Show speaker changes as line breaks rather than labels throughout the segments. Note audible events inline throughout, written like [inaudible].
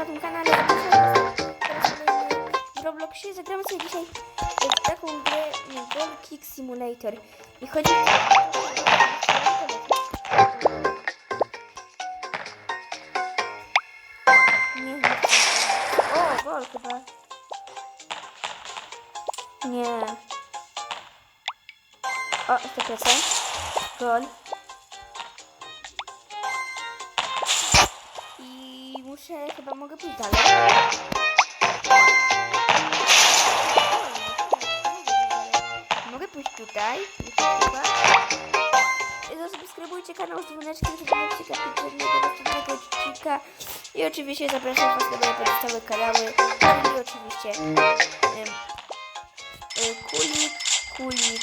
na tym kanale. W Robloxie. Zagramy sobie dzisiaj w taką grę Goal Kick Simulator. I chodzi Nie. O, gol chyba. Nie. O, 100%. Gol. Muszę, chyba mogę pójść dalej. Mogę pójść tutaj. Zasubskrybujcie kanał z dzwoneczkiem, żeby nie przegapić żadnego następnego odcinka. I oczywiście zapraszam Was na moje pozostałe kanały. I oczywiście y, kulik, kulik,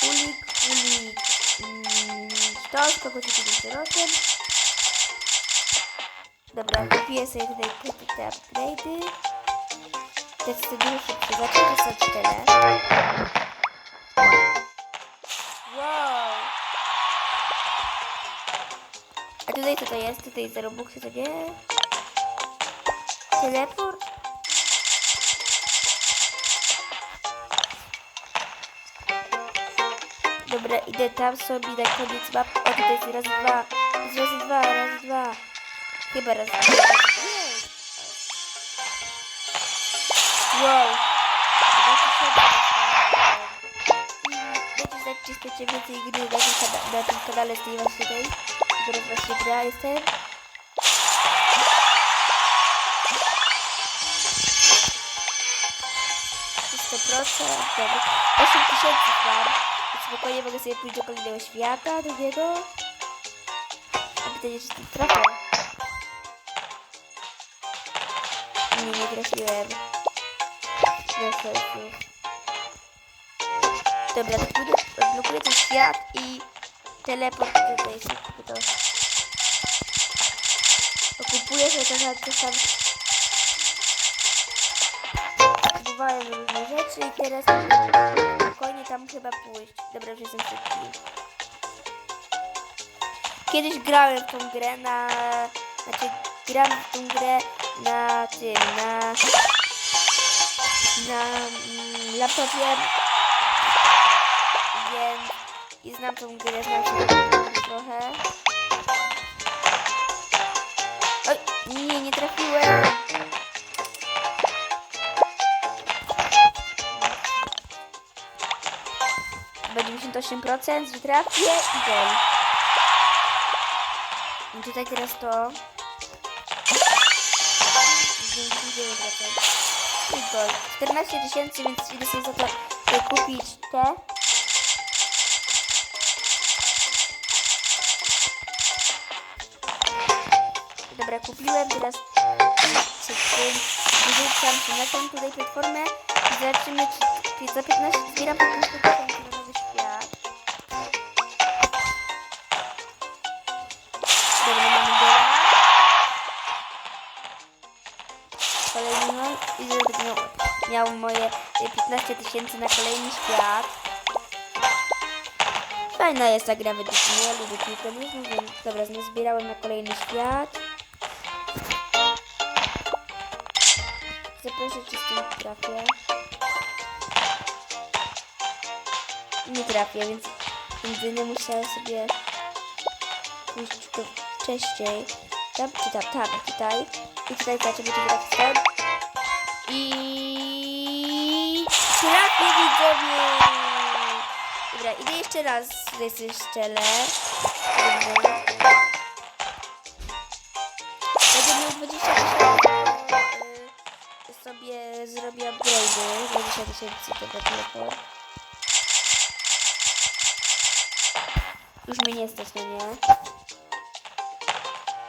kulik, kulik, mm, sztos, kogo ci tu rosem. Dobra, kupię sobie tutaj te, te upgrade'y. Dużo szybciej, zaczęły są cztery. Wow! A tutaj co to jest? Tutaj za robuxy to nie? Teleport? Dobra, idę tam sobie na koniec map. O, tutaj jest raz, dwa. Jest raz, dwa, raz, dwa. Chyba raz. Wow. Dajcie znać, czy chcecie więcej gry na tym, kana- na tym kanale z tej właśnie tej. Teraz właśnie gra jestem. 100%, dobra. 8 tysięcy mam. Więc spokojnie mogę sobie pójść do kolejnego świata, drugiego. A pytanie, czy trafię? Nie, nie trafiłem. Bez sensu. Dobra, odblokuję, odblokuję ten świat i teleport tutaj szybko to. Okupuję sobie trochę coś tam. Kupowałem różne rzeczy i teraz spokojnie tam chyba pójść. Dobra, już jestem szybki. Kiedyś grałem w tą grę na... Znaczy, gram w tą grę na tym, na... Na mm, laptopie więc i znam tą grę, znam się trochę. Oj, nie, nie trafiłem. Chyba 98%, że trafię i gol. I tutaj teraz to. 99%. I gol. 14 tysięcy, więc idę sobie za to e, kupić te. Dobra, kupiłem, teraz wyrzucam się na tą tutaj platformę i zobaczymy, czy, czy za 15 zbieram 15 tysięcy i żeby miał, moje 15 tysięcy na kolejny świat. Fajna jest ta gra według mnie, lubię nożną, więc dobra, zbierałem na kolejny świat. Zaproszę, czy z tym trafię. Nie trafię, więc jedynie musiałam sobie pójść wcześniej. Tam, czy tam, tam, tutaj. I tutaj zobaczymy, czy trafię. I widzowie! Dobra, idę jeszcze raz, szczelę. Dobra. Będę miał 20 tysięcy, y, sobie zrobię upgrade'y. 20 tysięcy to. Już mnie nie stać na nie.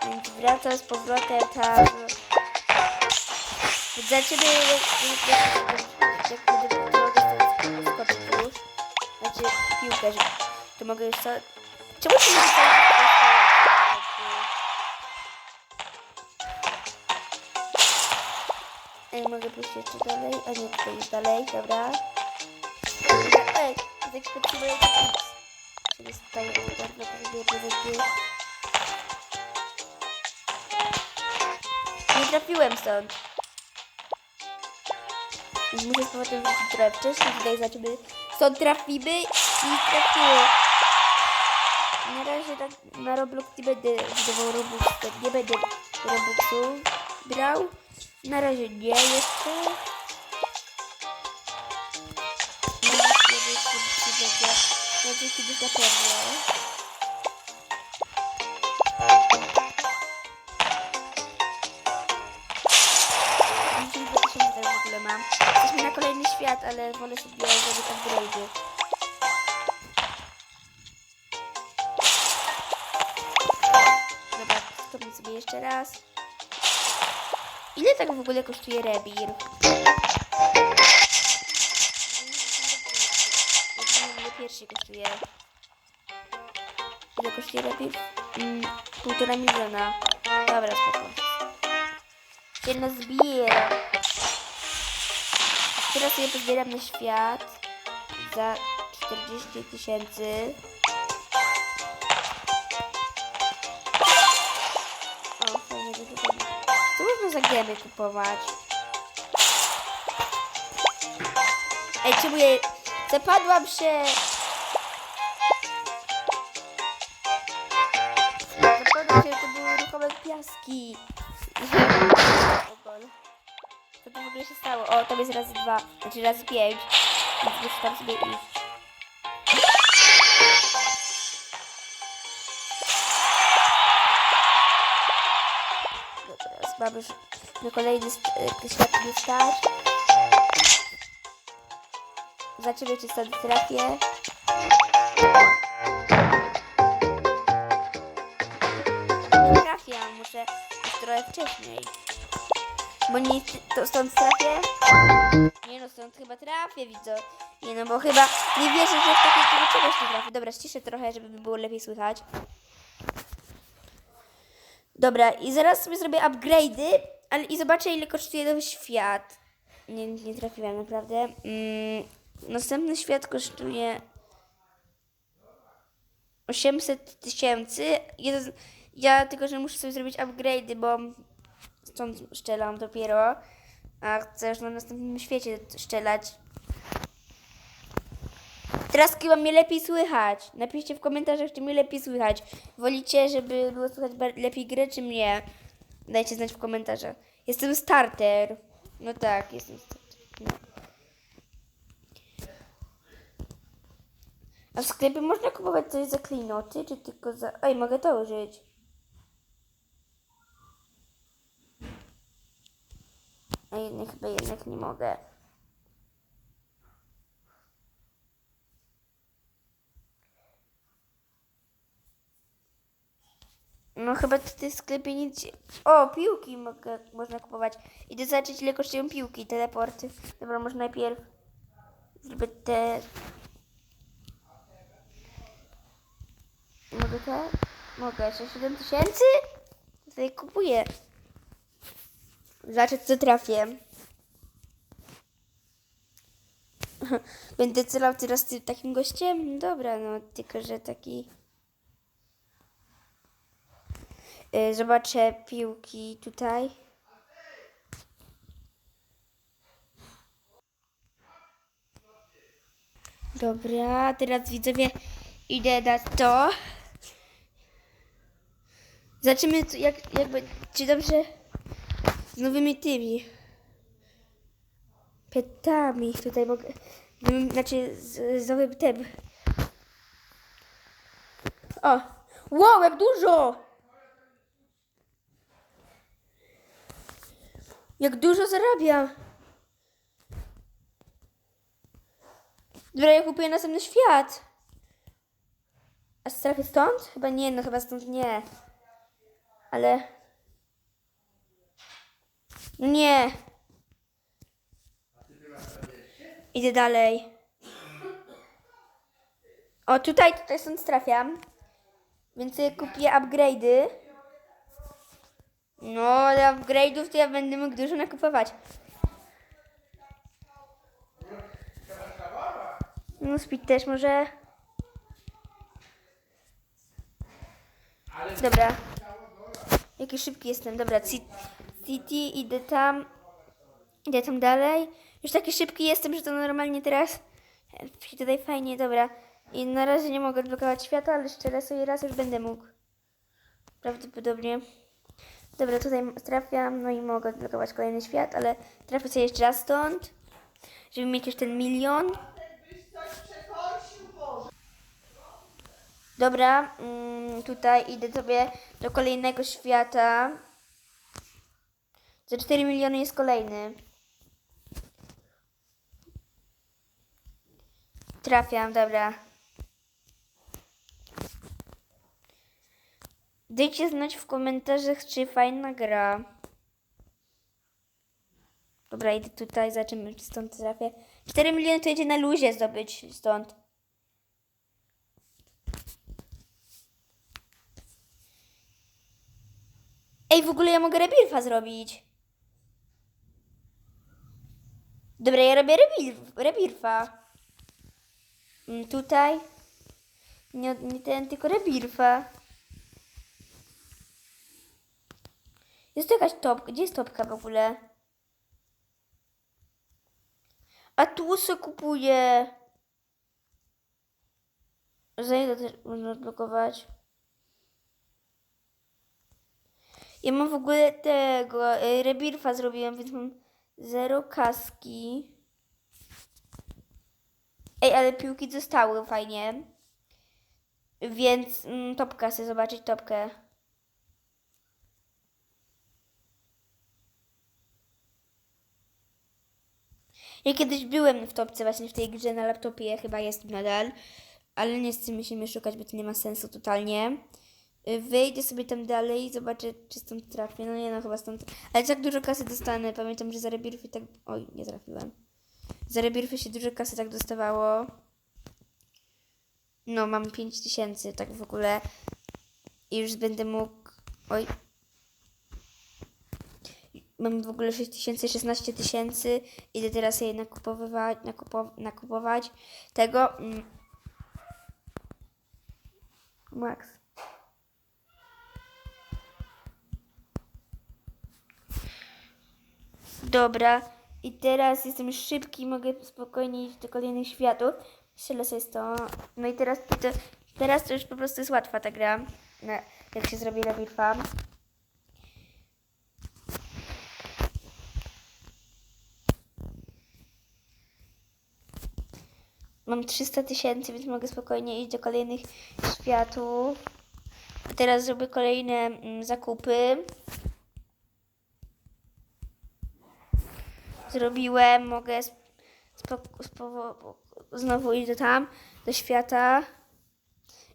Więc wracam z powrotem tam. Jak będę mogę skoczyć już. Znaczy piłkę, że to mogę już co... Czemu się nie Ej, mogę pójść jeszcze dalej? A nie, tutaj już dalej, dobra. Ej, podtrzymuję to Czyli staję bardzo pozytywnie pozytywnie. Nie trafiłem stąd. Więc muszę z powrotem wrócić trochę wcześniej. Tutaj zobaczymy, stąd trafimy i trafiłem. Na razie tak na Roblox nie będę wydawał Robux, nie będę Robuxu brał. Na razie nie jeszcze. No, kiedyś, kiedyś. Znaczy kiedyś na pewno. Raz. Ile tak w ogóle kosztuje rebir? Pierwszy kosztuje? Ile kosztuje rebir? Mm, półtora miliona. Dobra, spoko. Się zbiera. Teraz sobie pozbieram na świat za 40 tysięcy. Za gemy kupować? Ej, czemu je... Zapadłam się! Zapadłam się, to były ruchome piaski. Co to w ogóle się stało? O, tam jest razy dwa, znaczy razy pięć. Więc muszę tam sobie iść. Mamy już na kolejny st- e, świat nie stać. Zobaczymy, czy stąd trafię. Trafiam, muszę trochę wcześniej. Bo nie to stąd trafię? Nie no, stąd chyba trafię, widzę. Nie no, bo chyba nie wierzę, że w takiego czegoś nie trafię. Dobra, ściszę trochę, żeby było lepiej słychać. Dobra, i zaraz sobie zrobię upgrade'y, ale i zobaczę ile kosztuje nowy świat. Nie, nie trafiłem naprawdę. Mm, następny świat kosztuje 800 tysięcy. Jeden- Ja tylko, że muszę sobie zrobić upgrade'y, bo stąd szczelam dopiero. A chcę już na następnym świecie szczelać. Teraz chyba mnie lepiej słychać. Napiszcie w komentarzach, czy mnie lepiej słychać. Wolicie, żeby było słychać lepiej gry, czy mnie? Dajcie znać w komentarzach. Jestem starter. No tak, jestem starter. No. A w sklepie można kupować coś za klinoty, czy tylko za... Ej, mogę to użyć. A jednak chyba jednak nie mogę. No chyba tutaj w sklepie nic... O, piłki mogę, można kupować. Idę zobaczyć ile kosztują piłki, teleporty. Dobra, może najpierw zrobię te... Mogę te? Mogę, jeszcze 7 tysięcy? Tutaj kupuję. Zobaczę co trafię. [laughs] Będę celał teraz takim gościem? Dobra, no tylko, że taki... Zobaczę piłki tutaj. Dobra, teraz widzowie idę na to. Zobaczymy, jak, jak, be- czy dobrze z nowymi tymi petami tutaj mogę, nowym- znaczy z, z nowym tym. O, wow, jak dużo! Jak dużo zarabiam. Dobra, ja kupuję następny świat. A strefy stąd? Chyba nie, no chyba stąd nie. Ale... No Nie. Idę dalej. O, tutaj, tutaj stąd trafiam. Więc kupię upgrade'y. No, ale upgrade'ów to ja będę mógł dużo nakupować. No, speed też może. Dobra. Jaki szybki jestem. Dobra, Ci- City, idę tam, idę tam dalej. Już taki szybki jestem, że to normalnie teraz się tutaj fajnie, dobra. I na razie nie mogę odblokować świata, ale jeszcze sobie raz już będę mógł. Prawdopodobnie. Dobra, tutaj trafiam, no i mogę odblokować kolejny świat, ale trafię sobie jeszcze raz stąd, żeby mieć już ten milion. Dobra, mm, tutaj idę sobie do kolejnego świata. Za 4 miliony jest kolejny. Trafiam, dobra. Dajcie znać w komentarzach, czy fajna gra. Dobra, idę tutaj, zobaczymy, czy stąd trafię. 4 miliony to idzie na luzie zdobyć stąd. Ej, w ogóle ja mogę rebirfa zrobić. Dobra, ja robię rebir, rebirfa. Mm, Tutaj. Nie, nie ten, tylko rebirfa. Jest tu jakaś topka. Gdzie jest topka w ogóle? A tu se kupuję. Za ile też można odblokować? Ja mam w ogóle tego, y, rebirfa zrobiłem, więc mam zero kaski. Ej, ale piłki zostały fajnie. Więc mm, topka, chcę zobaczyć topkę. Ja kiedyś byłem w topce właśnie w tej grze na laptopie, chyba jest nadal, ale nie chcemy się mnie szukać, bo to nie ma sensu totalnie. Y, Wyjdę sobie tam dalej i zobaczę, czy stąd trafię. No nie no, chyba stąd. Ale tak dużo kasy dostanę. Pamiętam, że za rebirfy tak... Oj, nie trafiłem. Za rebirfy się dużo kasy tak dostawało. No, mam 5 tysięcy tak w ogóle. I już będę mógł... Oj. Mam w ogóle 6 tysięcy, 16 tysięcy. Idę teraz je nakupowywać, nakupo, nakupować. Tego... Mm. Max. Dobra. I teraz jestem szybki, mogę spokojnie iść do kolejnych światów. Strzelę sobie to. No i teraz to, teraz to już po prostu jest łatwa ta gra. Jak się zrobi rebirfa. Mam 300 tysięcy, więc mogę spokojnie iść do kolejnych światów. A teraz zrobię kolejne mm, zakupy. zrobiłem, mogę znowu iść do tam, do świata.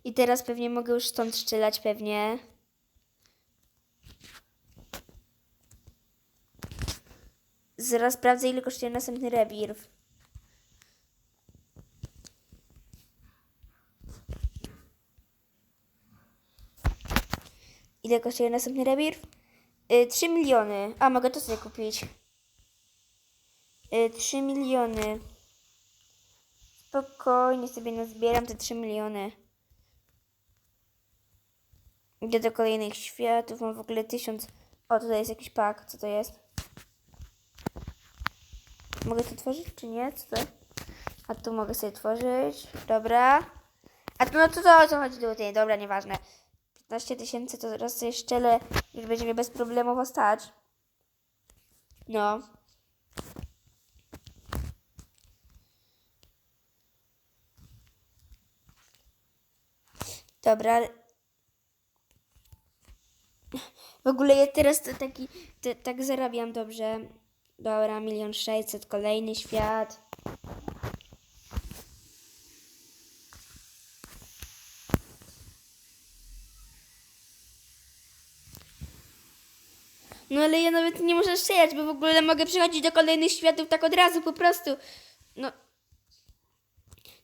I teraz pewnie mogę już stąd strzelać pewnie. Zaraz sprawdzę ile kosztuje następny rebirth. Ile kosztuje następny rebirth? Y, 3 miliony. A, mogę to sobie kupić. Y, 3 miliony. Spokojnie sobie nazbieram te 3 miliony. Idę do kolejnych światów. Mam w ogóle 1000. O, tutaj jest jakiś pak. Co to jest? Mogę to tworzyć, czy nie? Co to? A tu mogę sobie tworzyć. Dobra. A tu, no to, to o co chodzi tutaj? Dobra, nieważne. 15 tysięcy to zaraz sobie szczelę. Już będzie mnie bezproblemowo stać. No. Dobra. W ogóle ja teraz to taki, to, tak zarabiam dobrze. Dobra, milion sześćset, kolejny świat. Ale ja nawet nie muszę strzelać, bo w ogóle mogę przechodzić do kolejnych światów tak od razu, po prostu. No.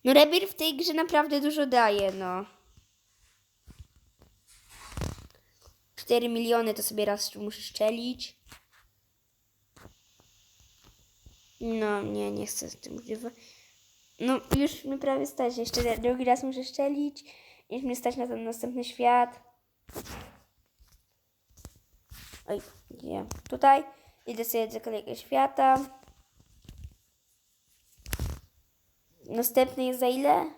No Rebir w tej grze naprawdę dużo daje, no. 4 miliony to sobie raz muszę szczelić. No, nie, nie chcę z tym używać. No, już mi prawie stać. Jeszcze drugi raz muszę szczelić. Już mnie stać na ten następny świat. Oj, nie. Tutaj idę sobie do kolejnego świata. Następny jest za ile?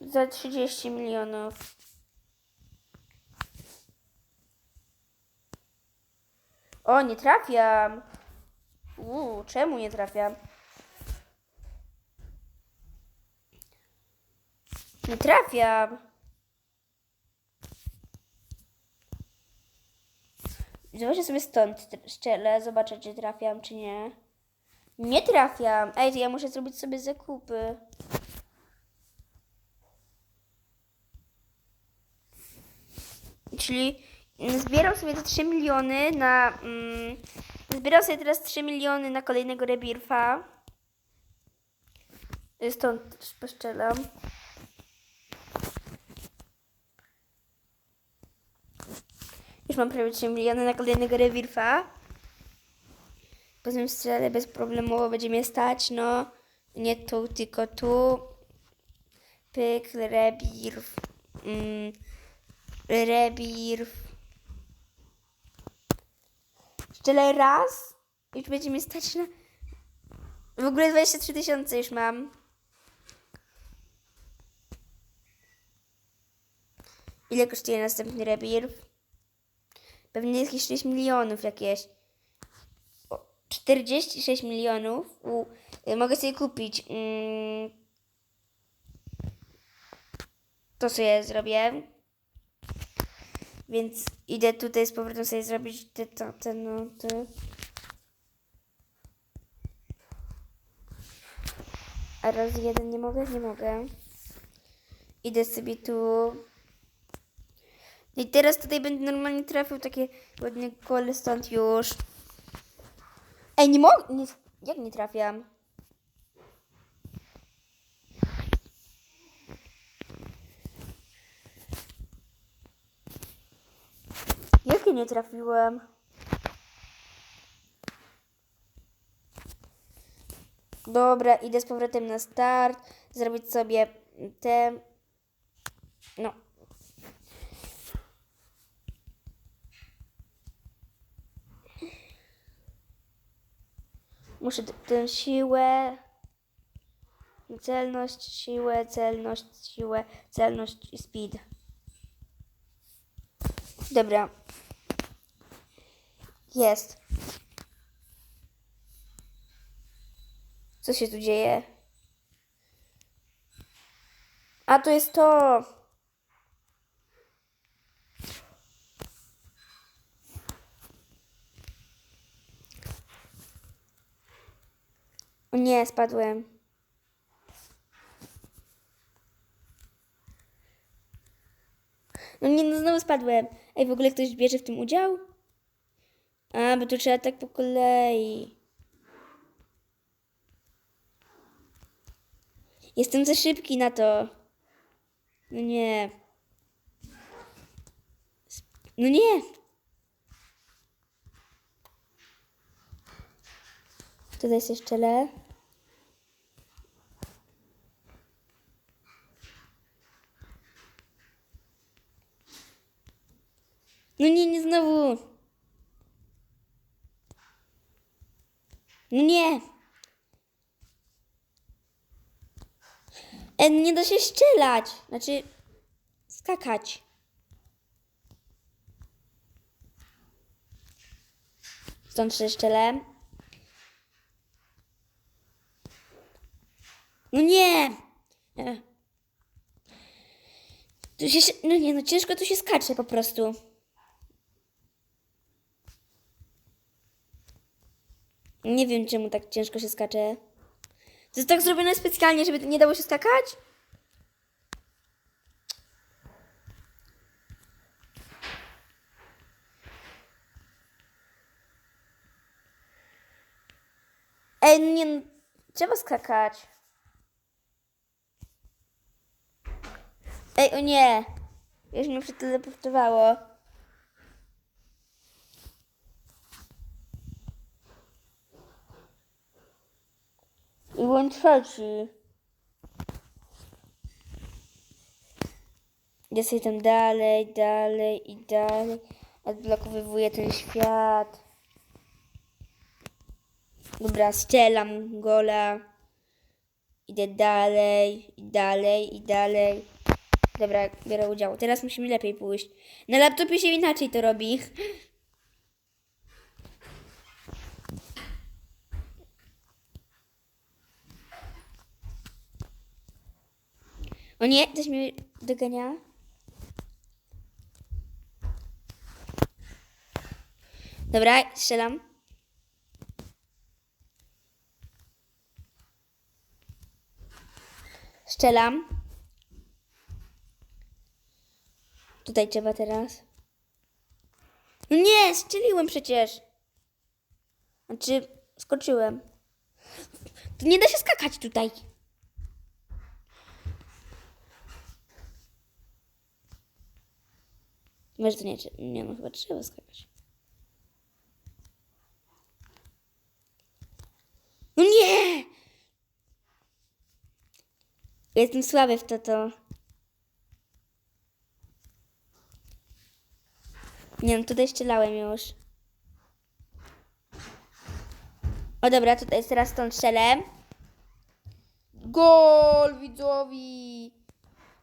Za 30 milionów. O, nie trafiam. Uuu, czemu nie trafiam? Nie trafiam. Zobaczę sobie stąd szczelę, zobaczę czy trafiam, czy nie. Nie trafiam. Ej, to ja muszę zrobić sobie zakupy. Czyli zbierał sobie te 3 miliony na... Mm, zbierał sobie teraz 3 miliony na kolejnego rebirfa. Stąd poszczelam. Już mam prawie 3 miliony na kolejnego rewirfa. Potem strzelę bezproblemowo, będzie mnie stać, no. Nie tu, tylko tu. Pyk, rebirf. Mm, rebirf. Strzelę raz. Już będzie mnie stać na... W ogóle 23 tysiące już mam. Ile kosztuje następny rebirf? Pewnie jakieś 6 milionów jakieś. O, 46 milionów. U, y, mogę sobie kupić. Mm, to sobie zrobię. Więc idę tutaj z powrotem sobie zrobić te, te, te, no, te. A raz jeden nie mogę? Nie mogę. Idę sobie tu. I teraz tutaj będę normalnie trafił takie ładne kole stąd już. Ej, nie mogę. Jak nie trafiam? Jakie nie trafiłem? Dobra, idę z powrotem na start. Zrobić sobie te. No, Muszę tę siłę, celność, siłę, celność, siłę, celność i speed. Dobra. Jest. Co się tu dzieje? A to jest to. Nie, spadłem. No nie, no znowu spadłem. Ej, w ogóle ktoś bierze w tym udział? A, bo tu trzeba tak po kolei. Jestem za szybki na to. No nie. No nie. Tutaj jest jeszcze le. No nie, nie znowu. No nie. E, nie da się strzelać. Znaczy, skakać. Stąd się szczelę. No nie! E. Tu się, no nie, no ciężko tu się skacze po prostu. Nie wiem, czemu tak ciężko się skacze. To jest tak zrobione specjalnie, żeby nie dało się skakać? Ej, no nie, no, trzeba skakać. Ej, o nie. Już mnie przeteleportowało. I byłem trzeci. Idę sobie tam dalej, dalej i dalej. Odblokowywuję ten świat. Dobra, strzelam gola. Idę dalej, i dalej, i dalej. Dobra, biorę udział. Teraz musimy lepiej pójść. Na laptopie się inaczej to robi. O nie, coś mnie dogania. Dobra, strzelam. Strzelam. Tutaj trzeba teraz. No nie, strzeliłem przecież. Znaczy, skoczyłem. To nie da się skakać tutaj. Może to nie, nie no chyba trzeba skakać. No nie! Jestem słaby w to to. Nie no, tutaj strzelałem już. O dobra, tutaj jest teraz stąd strzelę. Gol widzowi!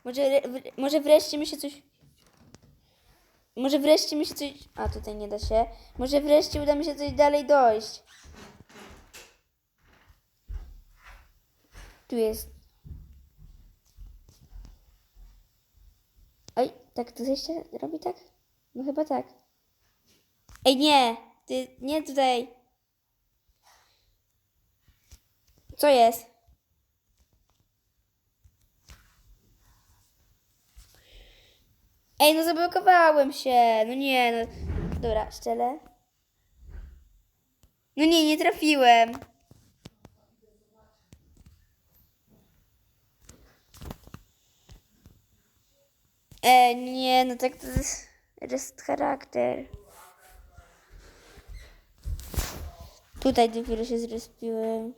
Może, może wreszcie mi się coś... Może wreszcie mi się coś... A, tutaj nie da się. Może wreszcie uda mi się coś dalej dojść. Tu jest. Oj, tak to jeszcze robi tak? No chyba tak. Ej, nie! Ty, nie tutaj. Co jest? Ej, no zablokowałem się. No nie, no. Dobra, szczelę. No nie, nie trafiłem. E, nie, no tak to jest, jest charakter. Tutaj dopiero się zrespiłem.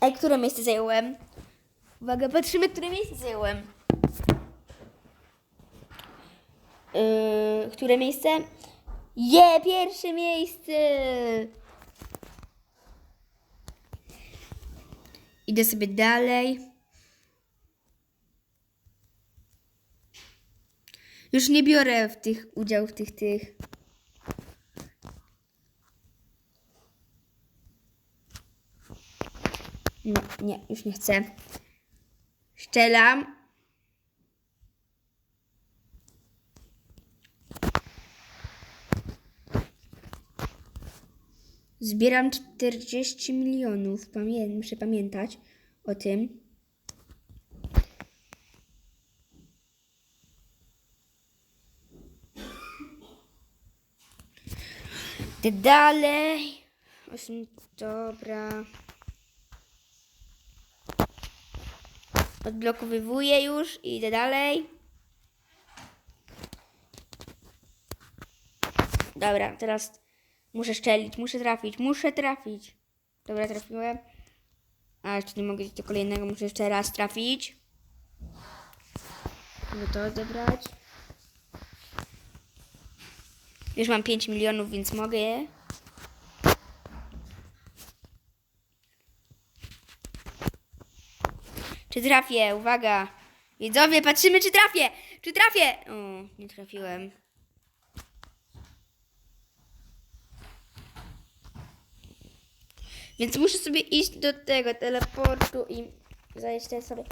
Ej, które miejsce zająłem? Uwaga, patrzymy, które miejsce zająłem. Yy, które miejsce? Je, pierwsze miejsce! Idę sobie dalej. Już nie biorę w tych udział w tych tych. No, nie, już nie chcę. Szczelam. Zbieram 40 milionów. Pamię muszę pamiętać o tym. Dalej. Osiem, dobra. Odblokowywuję już i idę dalej. Dobra, teraz muszę szczelić, muszę trafić, muszę trafić. Dobra, trafiłem. A jeszcze nie mogę do kolejnego, muszę jeszcze raz trafić. Mogę to odebrać. Już mam 5 milionów, więc mogę je. Czy trafię? Uwaga. Widzowie, patrzymy, czy trafię! Czy trafię! O, nie trafiłem. Więc muszę sobie iść do tego teleportu i zajść te sobie.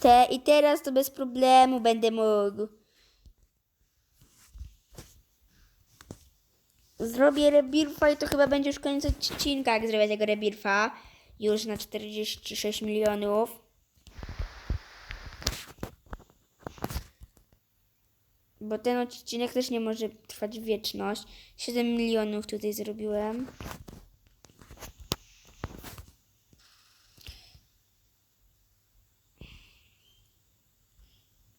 Te i teraz to bez problemu będę mógł. Zrobię rebirfa i to chyba będzie już koniec odcinka, jak zrobię tego rebirfa. Już na 46 milionów. Bo ten odcinek też nie może trwać wieczność. 7 milionów tutaj zrobiłem.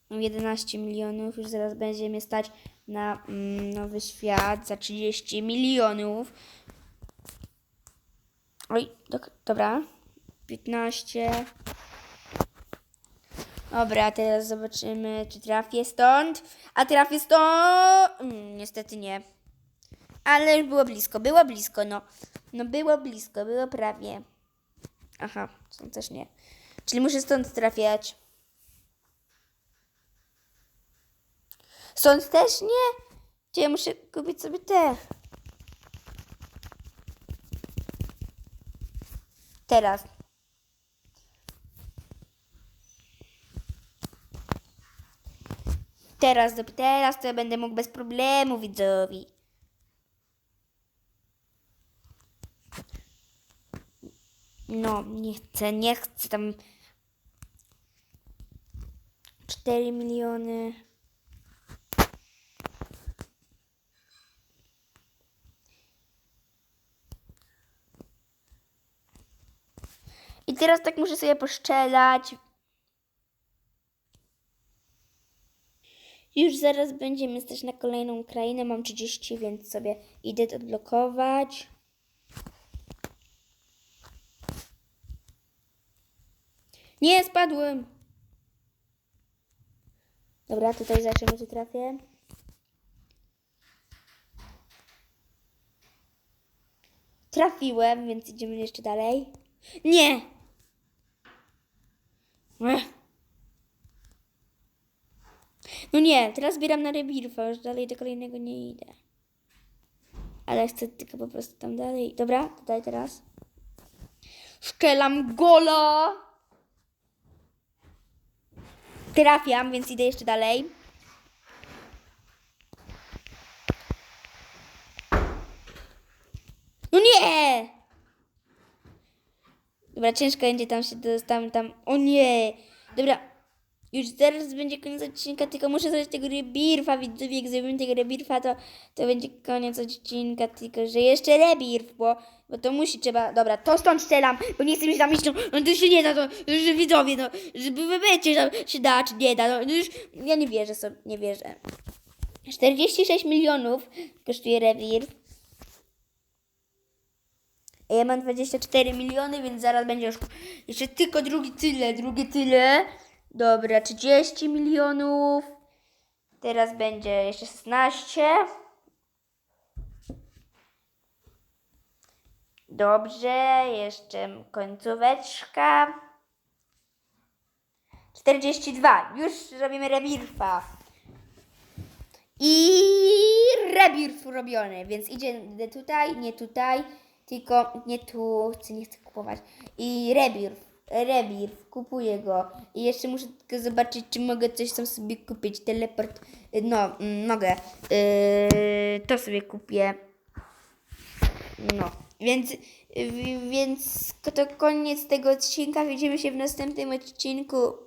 Mam 11 milionów, już zaraz będzie mnie stać na mm, nowy świat za 30 milionów. Dobra. 15. Dobra, teraz zobaczymy, czy trafię stąd. A trafię stąd. Mm, niestety nie. Ale było blisko, było blisko, no. No było blisko, było prawie. Aha, stąd też nie. Czyli muszę stąd trafiać. Stąd też nie? Czy muszę kupić sobie te? Teraz. Teraz, teraz to ja będę mógł bez problemu widzowi. No, nie chcę, nie chcę tam. 4 miliony. I teraz tak muszę sobie poszczelać. Już zaraz będziemy stać na kolejną krainę. Mam 30, więc sobie idę to odblokować. Nie, spadłem. Dobra, tutaj zobaczymy, czy trafię. Trafiłem, więc idziemy jeszcze dalej. Nie! No nie, teraz zbieram na rebirfa, już dalej do kolejnego nie idę. Ale chcę tylko po prostu tam dalej. Dobra, tutaj teraz. Szczelam gola! Trafiam, więc idę jeszcze dalej. No nie! Dobra, ciężko będzie tam się dostałem tam. O nie! Dobra, już zaraz będzie koniec odcinka, tylko muszę zrobić tego rebirfa, widzowie, jak zrobimy tego rebirfa, to, to będzie koniec odcinka, tylko że jeszcze rebirf, bo, bo to musi, trzeba, dobra, to stąd strzelam, bo nie chcę mieć tam iść, no, no to się nie da, to, że widzowie, no, żeby wy wiecie, że się da, czy nie da, no, no już, ja nie wierzę sobie, nie wierzę. 46 milionów kosztuje rebirf. A Ja mam 24 miliony, więc zaraz będzie już jeszcze tylko drugi tyle, drugie tyle. Dobra, 30 milionów. Teraz będzie jeszcze 16. Dobrze, jeszcze końcóweczka. 42. Już robimy rebirfa. I rebirf robiony, więc idzie tutaj, nie tutaj, tylko nie tu, chcę, nie chcę kupować. I rebirf, rebirf, kupuję go. I jeszcze muszę tylko zobaczyć, czy mogę coś tam sobie kupić. Teleport, no, mogę. Yy, to sobie kupię. No, więc, więc to koniec tego odcinka. Widzimy się w następnym odcinku.